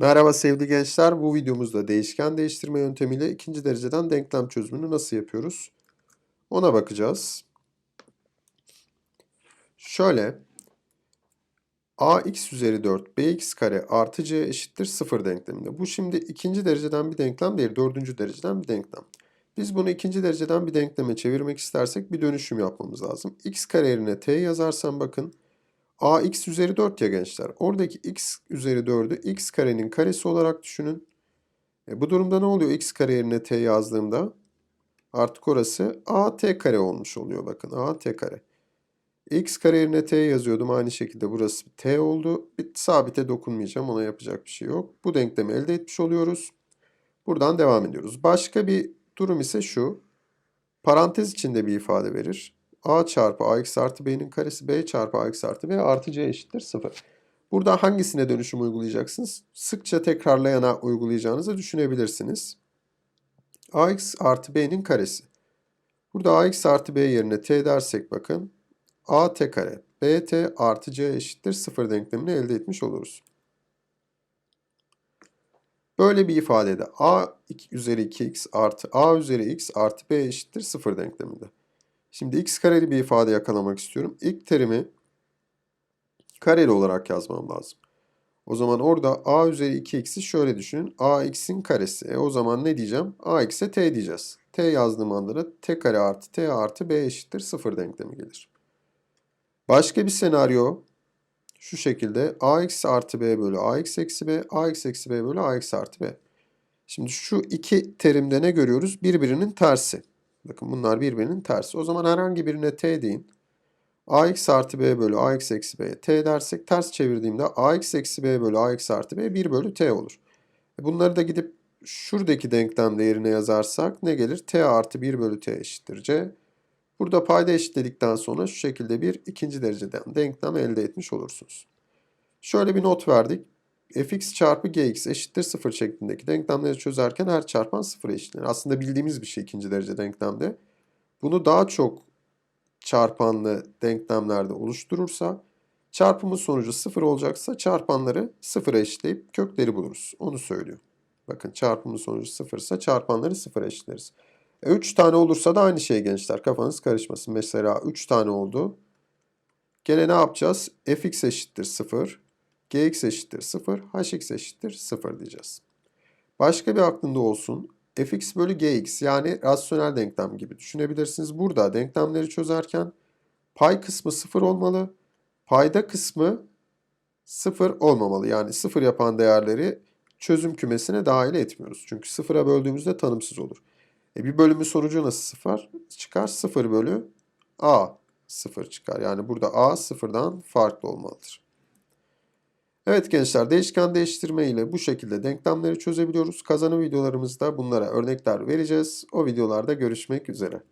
Merhaba sevgili gençler. Bu videomuzda değişken değiştirme yöntemiyle ikinci dereceden denklem çözümünü nasıl yapıyoruz? Ona bakacağız. Şöyle ax üzeri 4 bx kare artı c eşittir 0 denkleminde. Bu şimdi ikinci dereceden bir denklem değil, dördüncü dereceden bir denklem. Biz bunu ikinci dereceden bir denkleme çevirmek istersek bir dönüşüm yapmamız lazım. x kare yerine t yazarsam bakın ax üzeri 4 ya gençler. Oradaki x üzeri 4'ü x karenin karesi olarak düşünün. E bu durumda ne oluyor x kare yerine t yazdığımda? Artık orası at kare olmuş oluyor bakın at kare. x kare yerine t yazıyordum aynı şekilde burası t oldu. Bir sabite dokunmayacağım ona yapacak bir şey yok. Bu denklemi elde etmiş oluyoruz. Buradan devam ediyoruz. Başka bir durum ise şu. Parantez içinde bir ifade verir a çarpı ax artı b'nin karesi b çarpı ax artı b artı c eşittir 0. Burada hangisine dönüşüm uygulayacaksınız? Sıkça tekrarlayana uygulayacağınızı düşünebilirsiniz. ax artı b'nin karesi. Burada ax artı b yerine t dersek bakın a t kare bt artı c eşittir 0 denklemini elde etmiş oluruz. Böyle bir ifadede a üzeri 2x artı a üzeri x artı b eşittir 0 denkleminde. Şimdi x kareli bir ifade yakalamak istiyorum. İlk terimi kareli olarak yazmam lazım. O zaman orada a üzeri 2x'i şöyle düşünün. ax'in karesi. E o zaman ne diyeceğim? ax'e t diyeceğiz. t yazdığım anda da t kare artı t artı b eşittir 0 denklemi gelir. Başka bir senaryo şu şekilde ax artı b bölü ax eksi b, ax eksi b bölü ax artı b. Şimdi şu iki terimde ne görüyoruz? Birbirinin tersi. Bakın bunlar birbirinin tersi. O zaman herhangi birine t deyin. ax artı b bölü ax eksi b t dersek ters çevirdiğimde ax eksi b bölü ax artı b 1 bölü t olur. E bunları da gidip şuradaki denklem yerine yazarsak ne gelir? t artı 1 bölü t eşittir c. Burada payda eşitledikten sonra şu şekilde bir ikinci dereceden denklem elde etmiş olursunuz. Şöyle bir not verdik fx çarpı gx eşittir 0 şeklindeki denklemleri çözerken her çarpan 0'a eşitlenir. Aslında bildiğimiz bir şey ikinci derece denklemde. Bunu daha çok çarpanlı denklemlerde oluşturursa çarpımın sonucu 0 olacaksa çarpanları 0'a eşitleyip kökleri buluruz. Onu söylüyor. Bakın çarpımın sonucu 0 ise çarpanları 0'a eşitleriz. E 3 tane olursa da aynı şey gençler. Kafanız karışmasın. Mesela 3 tane oldu. Gene ne yapacağız? fx eşittir 0 gx eşittir 0, hx eşittir 0 diyeceğiz. Başka bir aklında olsun. fx bölü gx yani rasyonel denklem gibi düşünebilirsiniz. Burada denklemleri çözerken pay kısmı 0 olmalı. Payda kısmı 0 olmamalı. Yani 0 yapan değerleri çözüm kümesine dahil etmiyoruz. Çünkü 0'a böldüğümüzde tanımsız olur. E bir bölümün sonucu nasıl 0? Çıkar 0 bölü a 0 çıkar. Yani burada a 0'dan farklı olmalıdır. Evet gençler değişken değiştirme ile bu şekilde denklemleri çözebiliyoruz. Kazanım videolarımızda bunlara örnekler vereceğiz. O videolarda görüşmek üzere.